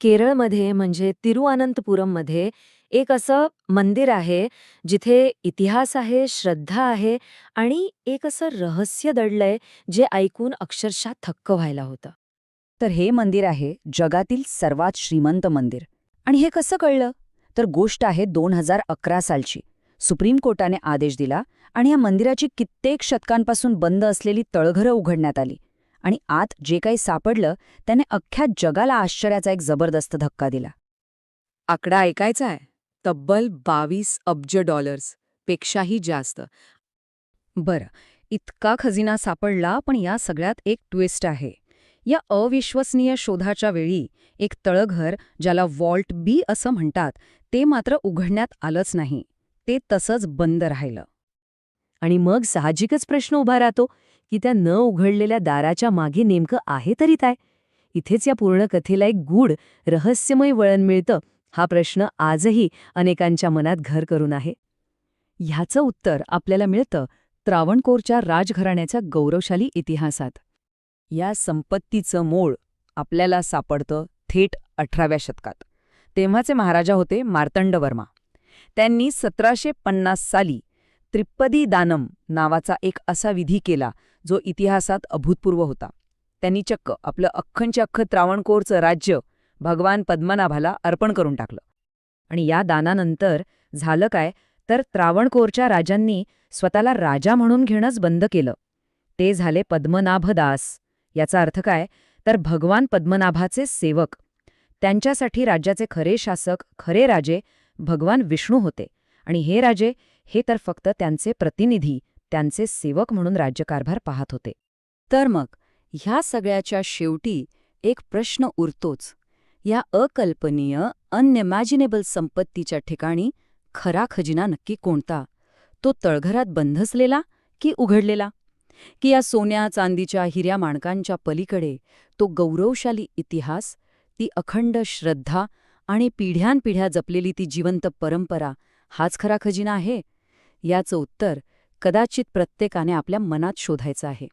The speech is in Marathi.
केरळमध्ये म्हणजे तिरुअनंतपुरममध्ये एक असं मंदिर आहे जिथे इतिहास आहे श्रद्धा आहे आणि एक असं रहस्य दडलंय जे ऐकून अक्षरशः थक्क व्हायला होतं. तर हे मंदिर आहे जगातील सर्वात श्रीमंत मंदिर. आणि हे कसं कळलं? तर गोष्ट आहे दोन हजार अकरा सालची. सुप्रीम कोर्टाने आदेश दिला आणि या मंदिराची कित्येक शतकांपासून बंद असलेली तळघरं उघडण्यात आली. आणि आत जे काही सापडलं त्याने अख्ख्या जगाला आश्चर्याचा एक जबरदस्त धक्का दिला. आकडा ऐकायचा आहे तब्बल बावीस अब्ज डॉलर्स पेक्षाही जास्त. बरं इतका खजिना सापडला पण या सगळ्यात एक ट्विस्ट आहे. या अविश्वसनीय शोधाच्या वेळी एक तळघर ज्याला वॉल्ट बी असं म्हणतात ते मात्र उघडण्यात आलंच नाही. ते तसंच बंद राहिलं. आणि मग साहजिकच प्रश्न उभा राहतो. की त्या न उघडलेल्या दाराच्या मागे नेमकं आहे तरी काय? इथेच या पूर्ण कथेला एक गूढ रहस्यमय वळण मिळतं हा प्रश्न आजही अनेकांच्या मनात घर करून आहे. ह्याचं उत्तर आपल्याला मिळतं त्रावणकोरच्या राजघराण्याच्या गौरवशाली इतिहासात. या संपत्तीचं मूळ आपल्याला सापडतं थेट अठराव्या शतकात. तेव्हाचे महाराजा होते मार्तंडवर्मा त्यांनी सतराशे पन्नास साली त्रिप्पदी दानम नावाचा एक असा विधी केला जो इतिहासात अभूतपूर्व होता. त्यांनी चक्क आपलं अख्खंच्या अख्खं त्रावणकोरचं राज्य भगवान पद्मनाभाला अर्पण करून टाकलं. आणि या दानानंतर झालं काय? तर त्रावणकोरच्या राजांनी स्वतःला राजा म्हणून घेणंच बंद केलं. ते झाले पद्मनाभदास. याचा अर्थ काय? तर भगवान पद्मनाभाचे सेवक. त्यांच्यासाठी राज्याचे खरे शासक खरे राजे भगवान विष्णू होते. आणि हे राजे हे तर फक्त त्यांचे प्रतिनिधी त्यांचे सेवक म्हणून राज्यकारभार पाहत होते. तर मग ह्या सगळ्याच्या शेवटी एक प्रश्न उरतोच. या अकल्पनीय अनइमॅजिनेबल संपत्तीच्या ठिकाणी खरा खजिना नक्की कोणता? तो तळघरात बंधसलेला की उघडलेला? की या सोन्या चांदीच्या हिऱ्या माणकांच्या पलीकडे तो गौरवशाली इतिहास ती अखंड श्रद्धा आणि पिढ्यानपिढ्या जपलेली ती जिवंत परंपरा हाच खरा खजिना आहे? याचं उत्तर कदाचित प्रत्येकाने आपल्या मनात शोधायचं आहे.